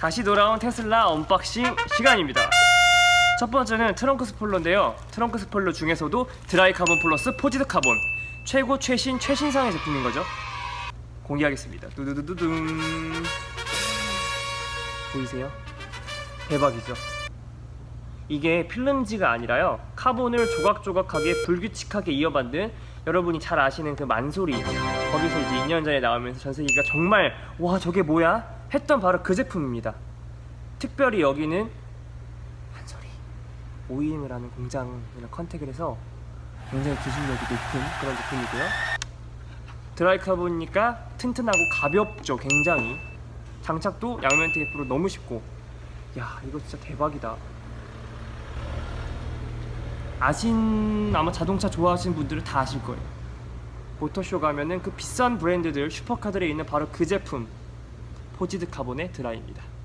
다시 돌아온 테슬라 언박싱 시간입니다. 첫 번째는 트렁크 스폴러인데요. 트렁크 스폴러 중에서도 드라이 카본 플러스 포지드 카본 최고 최신 최신상의 제품인 거죠. 공개하겠습니다. 두두두두둥 보이세요? 대박이죠. 이게 필름지가 아니라요 카본을 조각조각하게 불규칙하게 이어만든 여러분이 잘 아시는 그 만소리 거기서 이제 2년 전에 나오면서 전 세계가 정말 와 저게 뭐야 했던 바로 그 제품입니다. 특별히 여기는 한소리 OEM을 하는 공장이랑 컨택을 해서 굉장히 기술력이 높은 그런 제품이고요. 드라이 카본이니까 튼튼하고 가볍죠 굉장히. 장착도 양면 테이프로 너무 쉽고. 야 이거 진짜 대박이다. 아신 아마 자동차 좋아하시는 분들은 다 아실 거예요. 모터쇼 가면은 그 비싼 브랜드들 슈퍼카들에 있는 바로 그 제품 포지드 카본의 드라이입니다.